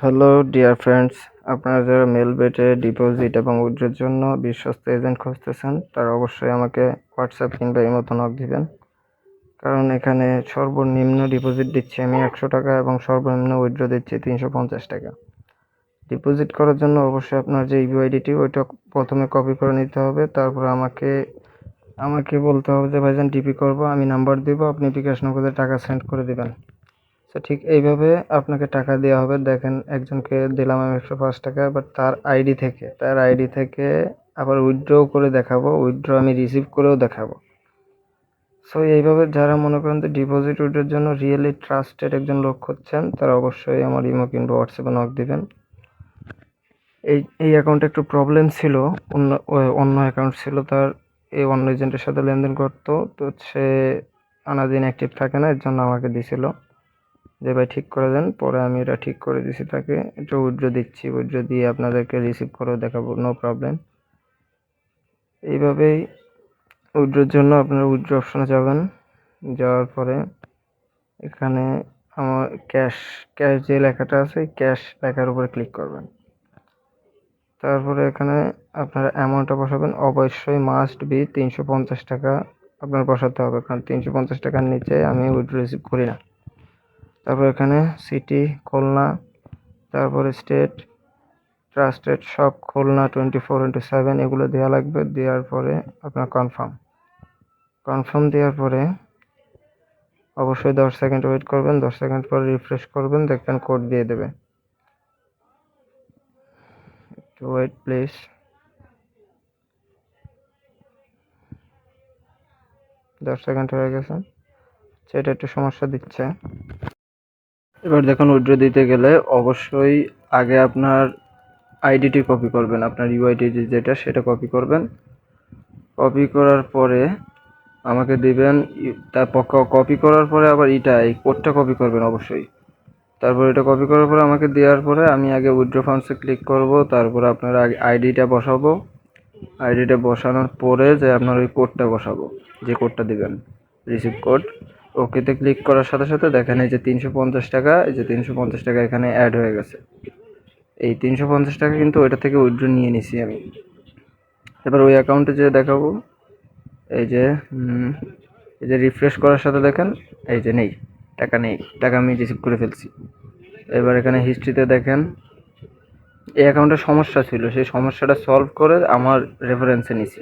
Hello dear friends আপনারা যারা mail বেটে ডিপোজিট এবং উইথড্রোর জন্য বিশ্বস্ত এজেন্ট খুঁজতেছেন, তারা অবশ্যই আমাকে হোয়াটসঅ্যাপ কিংবা ইমতো নক দিবেন। কারণ এখানে সর্বনিম্ন ডিপোজিট দিচ্ছি আমি একশো টাকা এবং সর্বনিম্ন উইথড্রো দিচ্ছি তিনশো পঞ্চাশ টাকা। ডিপোজিট করার জন্য অবশ্যই আপনার যে ইউআইডিটি ওইটা প্রথমে কপি করে নিতে হবে। তারপর আমাকে আমাকে বলতে হবে যে, ভাইজান ডিপি করব, আমি নাম্বার দিব, আপনি বিকাশ নগদে টাকা সেন্ড করে দিবেন। তো ঠিক এইভাবে আপনাকে টাকা দেওয়া হবে। দেখেন, একজনকে দিলাম আমি একশো পাঁচ টাকা বাট তার আইডি থেকে, তার আইডি থেকে আবার উইথড্র করে দেখাবো। উইথড্র আমি রিসিভ করেও দেখাবো। সো এইভাবে যারা মনে করেন যে ডিপোজিট উইথড্রোর জন্য রিয়েলি ট্রাস্টেড একজন লোক খুঁজছেন, তারা অবশ্যই আমার ইমো কিংবা হোয়াটসঅ্যাপে নক দিবেন। এই এই অ্যাকাউন্টে একটু প্রবলেম ছিল, অন্য অন্য অ্যাকাউন্ট ছিল, তার এই অন্য এজেন্টের সাথে লেনদেন করতো, তো সে আনাদিন অ্যাক্টিভ থাকে না, এর জন্য আমাকে দিছিল। যে ভাই ঠিক করে দেন, পরে আমি এটা ঠিক করে দিছি তাকে। এটা উইথড্র দিচ্ছি উইথড্র দিয়ে আপনাদেরকে রিসিভ করেও দেখাবো নো প্রবলেম এইভাবেই উইথড্রোর জন্য আপনারা উইথড্র অপশানে যাবেন। যাওয়ার পরে এখানে আমার ক্যাশ ক্যাশ যে লেখাটা আছে ক্যাশ লেখার উপরে ক্লিক করবেন। তারপরে এখানে আপনারা অ্যামাউন্টটা বসাবেন। অবশ্যই মাস্ট বি তিনশো পঞ্চাশ টাকা আপনার বসাতে হবে, কারণ তিনশো পঞ্চাশ টাকার নিচে আমি উইড্রো রিসিভ করি না। তারপর এখানে সিটি খুলনা, তারপরে স্টেট ট্রাস্টেড সব Khulna twenty four into seven এগুলো দেওয়া লাগবে। দেওয়ার পরে আপনার কনফার্ম কনফার্ম দেওয়ার পরে অবশ্যই দশ সেকেন্ড ওয়েট করবেন। দশ সেকেন্ড পরে রিফ্রেশ করবেন। দেখবেন কোড দিয়ে দেবে। একটু ওয়েট প্লিজ দশ সেকেন্ড হয়ে গেছে। সেটা একটু সমস্যা দিচ্ছে। এবার দেখুন উইড্রো দিতে গেলে অবশ্যই আগে আপনার আইডিটি কপি করবেন, আপনার ইউআইডি যেটা সেটা কপি করবেন। কপি করার পরে আমাকে দিবেন তারপর কপি করার পরে আবার এটা, এই কোডটা কপি করবেন অবশ্যই। তারপর এটা কপি করার পরে আমাকে দেওয়ার পরে আমি আগে উইড্রো ফান্ডসে ক্লিক করব, তারপর আপনার আগে আইডিটা বসাবো। আইডিটা বসানোর পরে যে আপনার ওই কোডটা বসাবো, যে কোডটা দিবেন রিসিভ কোড ওকেতে ক্লিক করার সাথে সাথে দেখেন এই যে তিনশো পঞ্চাশ টাকা, এই যে তিনশো পঞ্চাশ টাকা এখানে অ্যাড হয়ে গেছে। এই তিনশো পঞ্চাশ টাকা কিন্তু ওইটা থেকে উইথড্র নিয়ে নিছি আমি। এবার ওই অ্যাকাউন্টে যে দেখাবো। এই যে এই যে রিফ্রেশ করার সাথে দেখেন, এই যে নেই, টাকা নেই, টাকা আমি রিসিভ করে ফেলছি। এবার এখানে হিস্ট্রিতে দেখেন, এই অ্যাকাউন্টের সমস্যা ছিল, সেই সমস্যাটা সলভ করে আমার রেফারেন্সে নিছি।